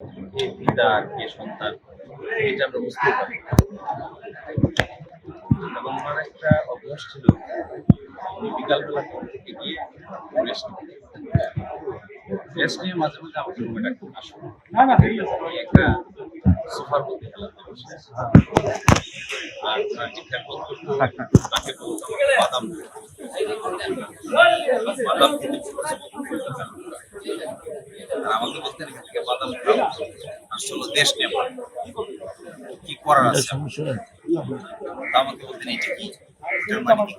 কে পিতা কে সন্তান এটা আমরা বুঝতে পারি। এবং আমার একটা অভ্যাস ছিল বিকালবেলা ঘুম থেকে গিয়ে রেস্ট রেস্ট নিয়ে মাঝে মাঝে আমাকে রুমে আছে। আমি একটা সোফার মধ্যে আর যে খেয়াল করতো তাকে বলতো বাদাম বাদাম খেতে খুব পছন্দ করতো। আর আমাকে বলতেন এখান থেকে বাদাম খাও আসলে দেশ নেব কি করার আছে? আমাকে বলতেন এটা কি?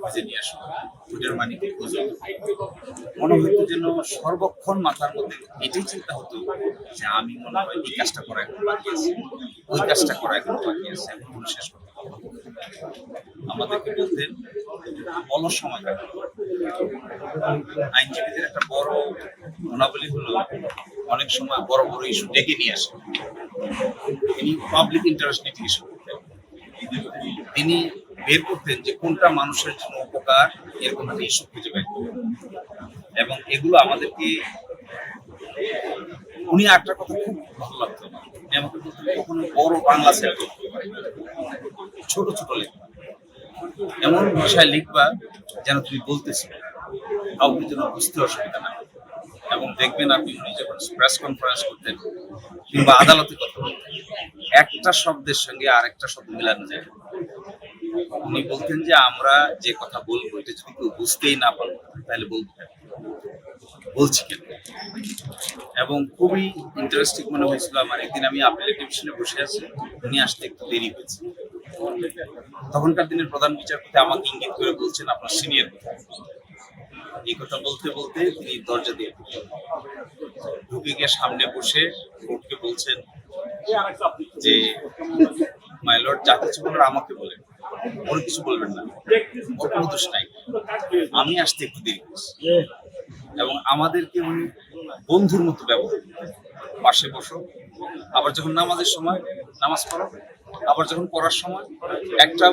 খুঁজে নিয়ে আসো? মানে খুঁজো? মনে হতো যেন সর্বক্ষণ মাথার মধ্যে এটাই চিন্তা হতো যে আমি মনে হয় এই কাজটা করা এখন বাকি আছে। ওই কাজটা করা এখন বাকি আছে এখন শেষ করতে। আমাদেরকে বলতেন অলস সময় কাটানো আইনজীবীদের একটা বড় গুণাবলী হলো অনেক সময় বড় বড় ইস্যু ডেকে নিয়ে আসে। তিনি পাবলিক ইন্টারেস্ট লিটিগেশন করতেন। তিনি বের করতেন যে কোনটা মানুষের জন্য উপকার, এরকম একটা ইস্যু খুঁজে বের এবং এগুলো আমাদেরকে উনি একটা কথা খুব ভালো লাগতো আমাকে বলতেন, কখনো বড় বাংলা সেট ছোট ছোট লেখা এমন ভাষায় লিখবা যেন তুমি বলতেছো কাউকে যেন বুঝতে অসুবিধা না। এবং দেখবেন আপনি যখন প্রেস কনফারেন্স করতেন কিংবা আদালতে কথা বলতেন, একটা শব্দের সঙ্গে আরেকটা শব্দ মেলানো যায়। উনি বলতেন যে, আমরা যে কথা বলব, এটা যদি কেউ বুঝতেই না পারব তাহলে বলব? বলছি কেন? এবং খুবই ইন্টারেস্টিং মনে হয়েছিল আমার। একদিন আমি আপিলের ডিভিশনে বসে আছি, উনি আসতে একটু দেরি হয়েছে। তখনকার দিনের প্রধান বিচারপতি আমাকে ইঙ্গিত করে বলছেন, আপনার সিনিয়র এই কথা বলতে বলতে তিনি দরজা দিয়ে। ঢুকে গিয়ে সামনে বসে কোর্টকে বলছেন যে মাই লর্ড যা কিছু বলার আমাকে বলে ওর কিছু বলবেন না। ওর কোনো দোষ নাই। আমি আসতে একটু দেরি এবং আমাদেরকে উনি বন্ধুর মতো ব্যবহার। পাশে বসো। আবার যখন নামাজের সময় নামাজ পড়ো, আবার যখন পড়ার সময় একটা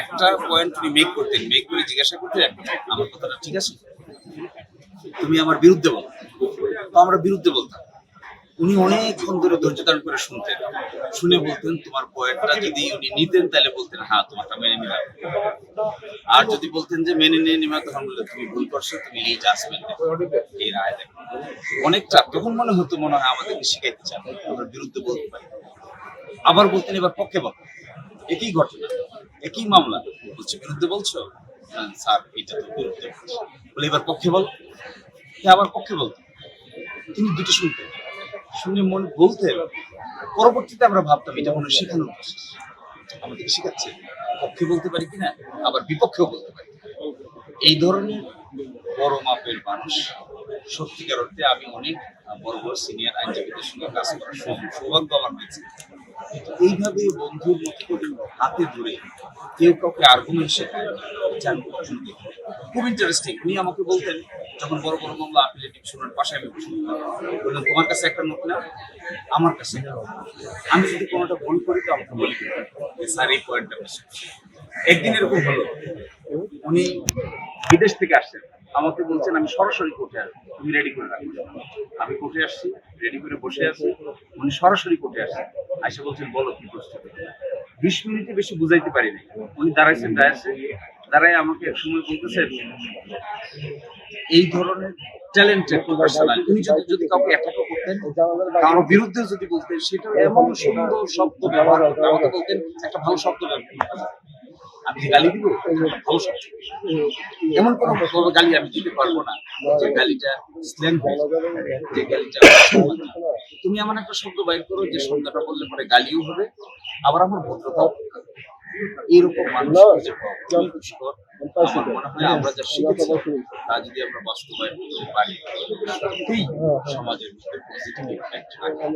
একটা পয়েন্ট উনি মেক করতেন। মেক করে জিজ্ঞাসা করতেন, আমার কথাটা ঠিক আছে? তুমি আমার বিরুদ্ধে বলো। তো আমরা বিরুদ্ধে বলতাম। উনি অনেকক্ষণ ধরে ধৈর্য ধারণ করে শুনতেন। শুনে বলতেন তোমার পয়েন্টটা যদি উনি নিতেন তাহলে বলতেন হ্যাঁ তোমারটা মেনে নিলাম। আর যদি বলতেন যে মেনে নিয়ে নিবা তখন বললে তুমি ভুল করছ তুমি এই জাজমেন্ট এই রায় দেখো অনেকটা তখন মনে হতো মনে হয় আমাদেরকে শিখাইতে চান। আমরা বিরুদ্ধে বলতে পারি। আবার বলতেন এবার পক্ষে বলো। একই ঘটনা একই মামলা। বলছে বিরুদ্ধে বলছো? হ্যাঁ, স্যার এটা তো বিরুদ্ধে বলে এবার পক্ষে বলো। আবার পক্ষে বলতো। তিনি দুটো শুনতেন। শুনে মনে বলতেন, পরবর্তীতে আমরা ভাবতাম এটা মনে শেখানোর প্রসেস শেখাচ্ছে পক্ষে বলতে পারি কিনা, আবার বিপক্ষেও বলতে পারি। এই ধরনের বড় মাপের মানুষ সত্যিকার অর্থে আমি অনেক বড় বড় সিনিয়র আইনজীবীদের সঙ্গে কাজ করার সৌভাগ্য আমার হয়েছে। কিন্তু এইভাবে বন্ধুর মতো করে হাতে ধরে কেউ কাউকে আর্গুমেন্ট শেখায় এটা। খুব ইন্টারেস্টিং উনি আমাকে বলতেন যখন বড় বড় মামলা আপিলের ডিভিশনের পাশে আমি বসে বললেন তোমার কাছে একটা নোট না আমার কাছে আমি যদি কোনোটা ভুল করি, তো আমাকে বলে স্যার, এই পয়েন্টটা একদিন এরকম হলো, উনি বিদেশ থেকে আসছেন। আমাকে বলছেন, আমি সরাসরি কোর্টে আসব, তুমি রেডি করে রাখো। আমি কোর্টে আসছি রেডি করে বসে আছি, উনি সরাসরি কোর্টে আসছেন। এসে বলছেন, বলো কি প্রস্তুতি? বিশ মিনিটে বেশি বুঝাইতে পারিনি। উনি দাঁড়াইছেন, দাঁড়াইছে। দাঁড়ায় আমাকে এক সময় বলতেছেন এই ধরনের ট্যালেন্টেড প্রফেশনাল উনি যদি যদি কাউকে অ্যাটাকও করতেন কারোর বিরুদ্ধে যদি বলতেন সেটা এমন সুন্দর শব্দ ব্যবহার করতেন, আমাকে বলতেন, একটা ভালো শব্দ ব্যবহার আমি গালি দিব? ভালো শব্দ। এমন কোনো গালি আমি দিতে পারব না, যে গালিটা স্ল্যাং যে গালিটা তুমি এমন একটা শব্দ বাইর করো, যে শব্দটা বললে পরে গালিও হবে, আবার আমার ভদ্রতাও। এইরকম মানুষ। আমার হয় যা শিখেছি তা যদি আমরা বাস্তবায়ন করতে পারি সত্যিই সমাজের মধ্যে পজিটিভ ইম্প্যাক্ট রাখে